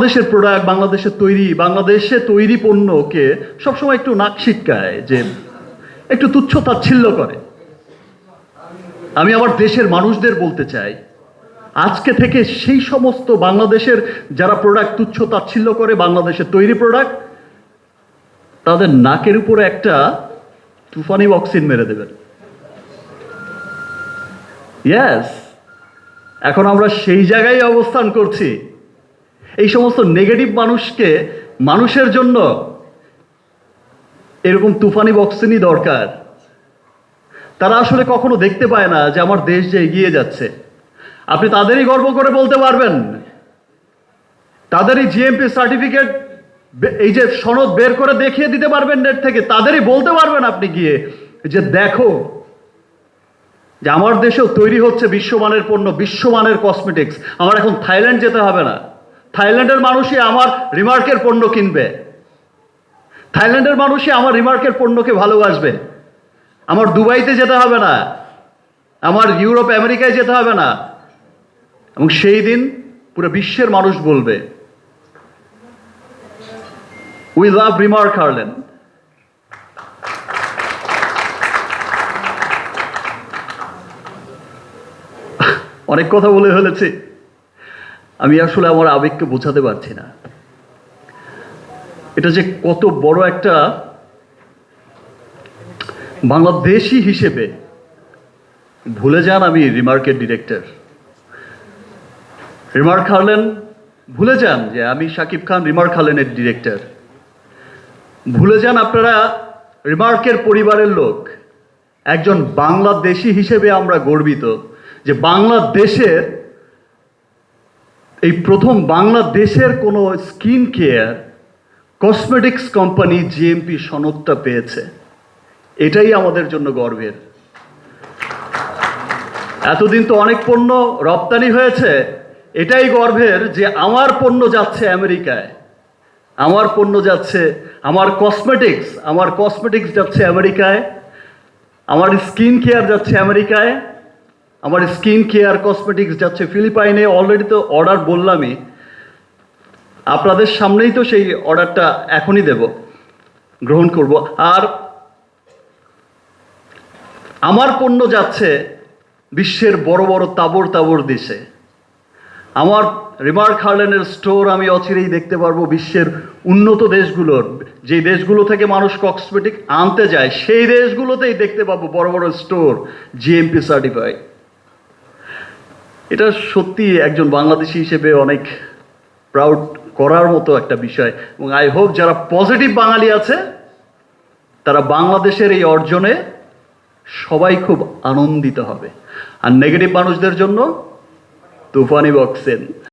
বাংলাদেশের প্রোডাক্ট বাংলাদেশের তৈরি, বাংলাদেশে তৈরি পণ্যকে সবসময় একটু নাক ছিটকায়, যে একটু তুচ্ছ তাচ্ছিল্য করে। আমি আমার দেশের মানুষদের বলতে চাই, আজকে থেকে সেই সমস্ত বাংলাদেশের যারা প্রোডাক্ট তুচ্ছ তাচ্ছিল্য করে, বাংলাদেশের তৈরি প্রোডাক্ট তাদের নাকের উপরে একটা তুফানি অক্সিন মেরে দেবেন। ইয়াস এখন আমরা সেই জায়গায় অবস্থান করছি। এই সমস্ত নেগেটিভ মানুষকে মানুষের জন্য এরকম তুফানি বক্সিনই দরকার। তারা আসলে কখনো দেখতে পায় না যে আমার দেশ যে এগিয়ে যাচ্ছে। আপনি তাদেরই গর্ব করে বলতে পারবেন। তাদেরই জিএমপি সার্টিফিকেট এই যে সনদ বের করে দেখিয়ে দিতে পারবেন নেট থেকে, তাদেরই বলতে পারবেন আপনি গিয়ে যে দেখো যে আমার দেশেও তৈরি হচ্ছে বিশ্বমানের পণ্য, বিশ্বমানের কসমেটিক্স আমার এখন থাইল্যান্ড যেতে হবে না। থাইল্যান্ডের মানুষই আমার রিমার্কের পণ্য কিনবে। থাইল্যান্ডের মানুষই আমার রিমার্কের পণ্যকে ভালোবাসবে। আমার দুবাইতে যেতে হবে না। আমার ইউরোপ, আমেরিকায় যেতে হবে না। এবং সেই দিন পুরো বিশ্বের মানুষ বলবে উই লাভ রিমার্ক হারলেন অনেক কথা বলে ফেলেছি। আমি আসলে আমার আবেগকে বোঝাতে পারছি না। এটা যে কত বড় একটা বাংলাদেশি হিসেবে, ভুলে যান আমি রিমার্কের ডিরেক্টর। রিমার্ক হারলেন, ভুলে যান যে আমি শাকিব খান রিমার্ক হারলেনের ডিরেক্টর। ভুলে যান আপনারা রিমার্কের পরিবারের লোক। একজন বাংলাদেশি হিসেবে আমরা গর্বিত যে বাংলাদেশের এই প্রথম বাংলাদেশের কোনো skin care cosmetics company GMP সনদটা পেয়েছে। এটাই আমাদের জন্য গর্বের। এতদিন তো অনেক পণ্য রপ্তানি হয়েছে। এটাই গর্বের যে আমার পণ্য যাচ্ছে আমেরিকায়। আমার পণ্য যাচ্ছে, আমার কসমেটিক্স আমার কসমেটিক্স যাচ্ছে আমেরিকায়। আমার স্কিন কেয়ার যাচ্ছে আমেরিকায়। আমার স্কিন কেয়ার, কসমেটিক্স যাচ্ছে ফিলিপাইনে। অলরেডি তো অর্ডার বললামই। আপনাদের সামনেই তো সেই অর্ডারটা এখনই দেব। গ্রহণ করব। আর আমার পণ্য যাচ্ছে বিশ্বের বড় বড় তাবর তাবর দেশে। আমার রিমার্ক হার্লেনের স্টোর আমি অচিরেই দেখতে পারব বিশ্বের উন্নত দেশগুলোর। যে দেশগুলো থেকে মানুষ কসমেটিক আনতে যায়, সেই দেশগুলোতেই দেখতে পাবো বড় বড় স্টোর জিএমপি সার্টিফাই এটা সত্যি একজন বাংলাদেশি হিসেবে অনেক প্রাউড করার মতো একটা বিষয়। এবং আই হোপ যারা পজিটিভ বাঙালি আছে, তারা বাংলাদেশের এই অর্জনে সবাই খুব আনন্দিত হবে। আর নেগেটিভ মানুষদের জন্য তুফানি বক্সেন